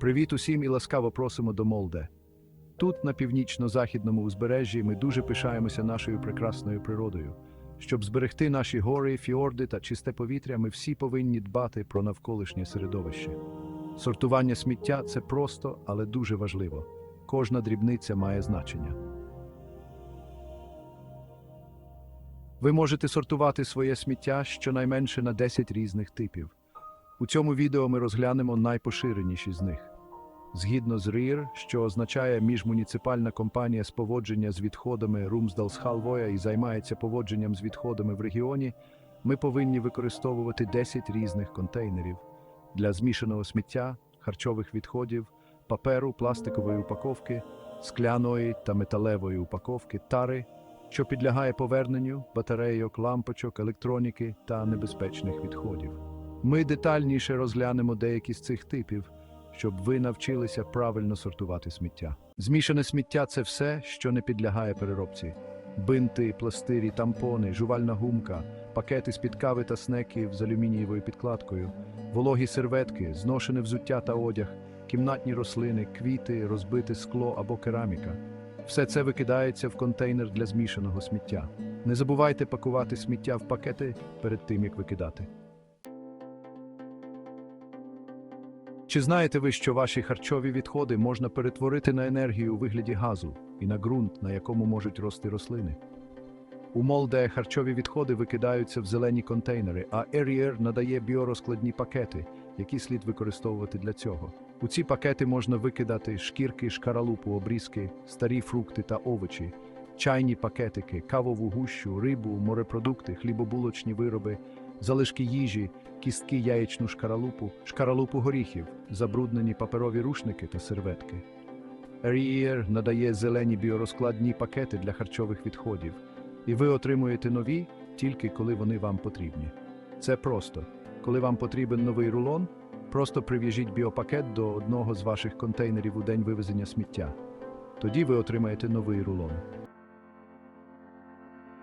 Привіт усім і ласкаво просимо до Молде. Тут, на північно-західному узбережжі, ми дуже пишаємося нашою прекрасною природою. Щоб зберегти наші гори, фіорди та чисте повітря, ми всі повинні дбати про навколишнє середовище. Сортування сміття це просто, але дуже важливо. Кожна дрібниця має значення. Ви можете сортувати своє сміття щонайменше на 10 різних типів. У цьому відео ми розглянемо найпоширеніші з них. Згідно з РІР, що означає міжмуніципальна компанія з поводження з відходами Румсдалсхалвоя і займається поводженням з відходами в регіоні, ми повинні використовувати 10 різних контейнерів для змішаного сміття, харчових відходів, паперу, пластикової упаковки, скляної та металевої упаковки, тари, що підлягає поверненню, батарейок, лампочок, електроніки та небезпечних відходів. Ми детальніше розглянемо деякі з цих типів, щоб ви навчилися правильно сортувати сміття. Змішане сміття це все, що не підлягає переробці: бинти, пластирі, тампони, жувальна гумка, пакети з-під кави та снеків з алюмінієвою підкладкою, вологі серветки, зношене взуття та одяг, кімнатні рослини, квіти, розбите скло або кераміка. Все це викидається в контейнер для змішаного сміття. Не забувайте пакувати сміття в пакети перед тим, як викидати. Чи знаєте ви, що ваші харчові відходи можна перетворити на енергію у вигляді газу і на ґрунт, на якому можуть рости рослини? У Молде харчові відходи викидаються в зелені контейнери, а Ерієр надає біорозкладні пакети, які слід використовувати для цього. У ці пакети можна викидати шкірки, шкаралупу, обрізки, старі фрукти та овочі, чайні пакетики, кавову гущу, рибу, морепродукти, хлібобулочні вироби, залишки їжі, кістки яєчну шкаралупу, шкаралупу горіхів, забруднені паперові рушники та серветки. Ерієр надає зелені біорозкладні пакети для харчових відходів, і ви отримуєте нові тільки коли вони вам потрібні. Це просто. Коли вам потрібен новий рулон, просто прив'яжіть біопакет до одного з ваших контейнерів у день вивезення сміття. Тоді ви отримаєте новий рулон.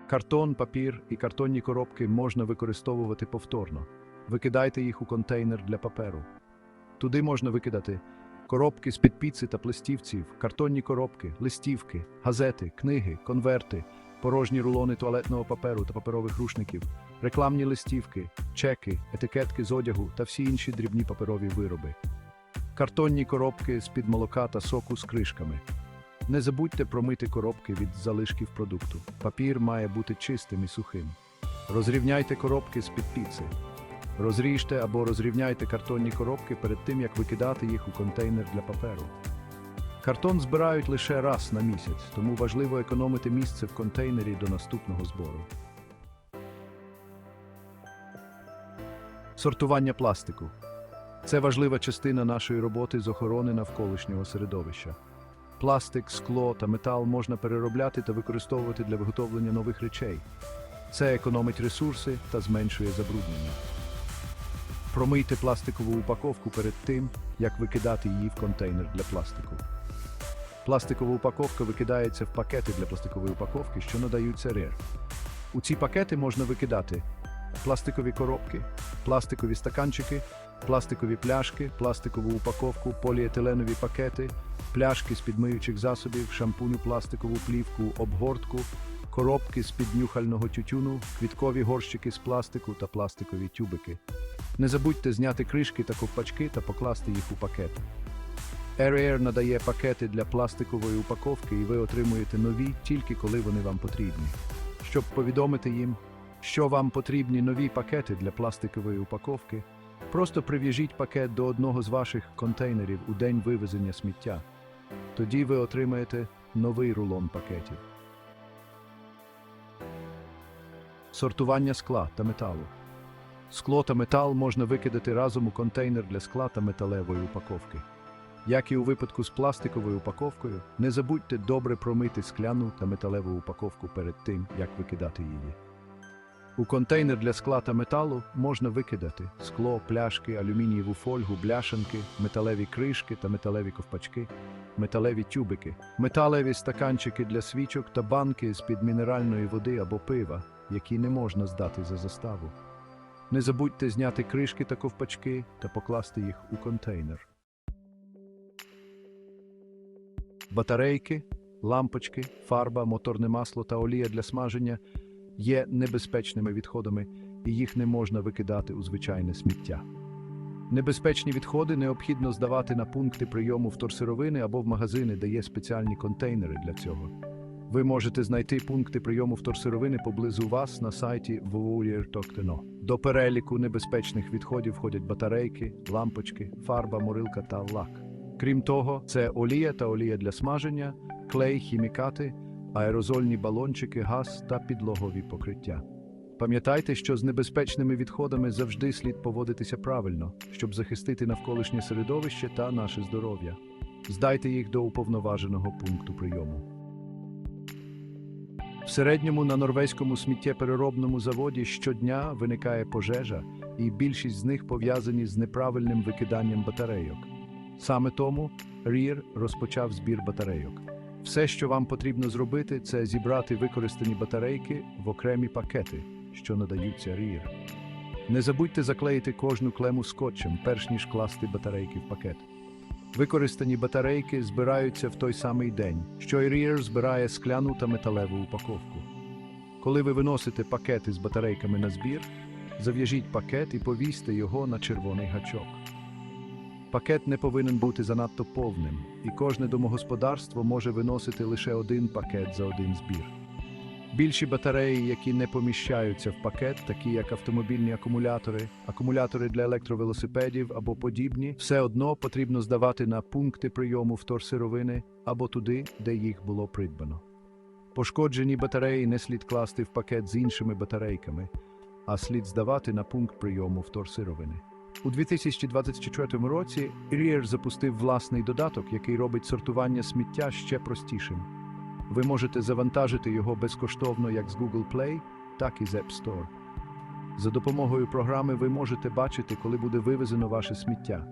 Картон, папір і картонні коробки можна використовувати повторно. Викидайте їх у контейнер для паперу. Туди можна викидати коробки з-під піци та пластівців, картонні коробки, листівки, газети, книги, конверти, порожні рулони туалетного паперу та паперових рушників, рекламні листівки, чеки, етикетки з одягу та всі інші дрібні паперові вироби. Картонні коробки з-під молока та соку з кришками. Не забудьте промити коробки від залишків продукту. Папір має бути чистим і сухим. Розрівняйте коробки з-під піци. Розріжте або розрівняйте картонні коробки перед тим, як викидати їх у контейнер для паперу. Картон збирають лише раз на місяць, тому важливо економити місце в контейнері до наступного збору. Сортування пластику це важлива частина нашої роботи з охорони навколишнього середовища. Пластик, скло та метал можна переробляти та використовувати для виготовлення нових речей. Це економить ресурси та зменшує забруднення. Промийте пластикову упаковку перед тим, як викидати її в контейнер для пластику. Пластикова упаковка викидається в пакети для пластикової упаковки, що надаються РЕР. У ці пакети можна викидати пластикові коробки, пластикові стаканчики, пластикові пляшки, пластикову упаковку, поліетиленові пакети, пляшки з підмиючих засобів, шампуню, пластикову плівку, обгортку, коробки з під нюхального тютюну, квіткові горщики з пластику та пластикові тюбики. Не забудьте зняти кришки та ковпачки та покласти їх у пакет. Air надає пакети для пластикової упаковки, і ви отримуєте нові тільки коли вони вам потрібні. Щоб повідомити їм, що вам потрібні нові пакети для пластикової упаковки, просто прив'яжіть пакет до одного з ваших контейнерів у день вивезення сміття. Тоді ви отримаєте новий рулон пакетів. Сортування скла та металу. Скло та метал можна викидати разом у контейнер для скла та металевої упаковки. Як і у випадку з пластиковою упаковкою, не забудьте добре промити скляну та металеву упаковку перед тим, як викидати її. У контейнер для скла та металу можна викидати скло, пляшки, алюмінієву фольгу, бляшанки, металеві кришки та металеві ковпачки, металеві тюбики, металеві стаканчики для свічок та банки з-під мінеральної води або пива, які не можна здати за заставу. Не забудьте зняти кришки та ковпачки та покласти їх у контейнер. Батарейки, лампочки, фарба, моторне масло та олія для смаження є небезпечними відходами, і їх не можна викидати у звичайне сміття. Небезпечні відходи необхідно здавати на пункти прийому вторсировини або в магазини, де є спеціальні контейнери для цього. Ви можете знайти пункти прийому вторсировини поблизу вас на сайті www.tor.no. До переліку небезпечних відходів входять батарейки, лампочки, фарба, морилка та лак. Крім того, це олія та олія для смаження, клей, хімікати, аерозольні балончики, газ та підлогові покриття. Пам'ятайте, що з небезпечними відходами завжди слід поводитися правильно, щоб захистити навколишнє середовище та наше здоров'я. Здайте їх до уповноваженого пункту прийому. В середньому на норвезькому сміттєпереробному заводі щодня виникає пожежа, і більшість з них пов'язані з неправильним викиданням батарейок. Саме тому РІР розпочав збір батарейок. Все, що вам потрібно зробити, це зібрати використані батарейки в окремі пакети, що надаються РІР. Не забудьте заклеїти кожну клему скотчем, перш ніж класти батарейки в пакет. Використані батарейки збираються в той самий день, що і РІР збирає скляну та металеву упаковку. Коли ви виносите пакети з батарейками на збір, зав'яжіть пакет і повісьте його на червоний гачок. Пакет не повинен бути занадто повним, і кожне домогосподарство може виносити лише один пакет за один збір. Більші батареї, які не поміщаються в пакет, такі як автомобільні акумулятори, акумулятори для електровелосипедів або подібні, все одно потрібно здавати на пункти прийому вторсировини або туди, де їх було придбано. Пошкоджені батареї не слід класти в пакет з іншими батарейками, а слід здавати на пункт прийому вторсировини. У 2024 році Irier запустив власний додаток, який робить сортування сміття ще простішим. Ви можете завантажити його безкоштовно як з Google Play, так і з App Store. За допомогою програми ви можете бачити, коли буде вивезено ваше сміття.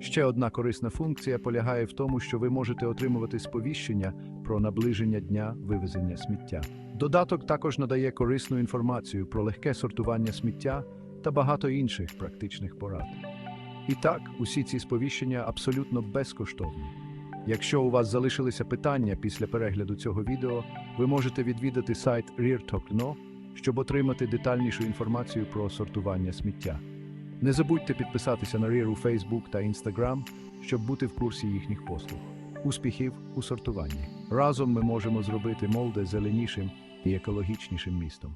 Ще одна корисна функція полягає в тому, що ви можете отримувати сповіщення про наближення дня вивезення сміття. Додаток також надає корисну інформацію про легке сортування сміття та багато інших практичних порад. І так, усі ці сповіщення абсолютно безкоштовні. Якщо у вас залишилися питання після перегляду цього відео, ви можете відвідати сайт RearTalk.no, щоб отримати детальнішу інформацію про сортування сміття. Не забудьте підписатися на Rear у Facebook та Instagram, щоб бути в курсі їхніх послуг. Успіхів у сортуванні. Разом ми можемо зробити Молде зеленішим і екологічнішим містом.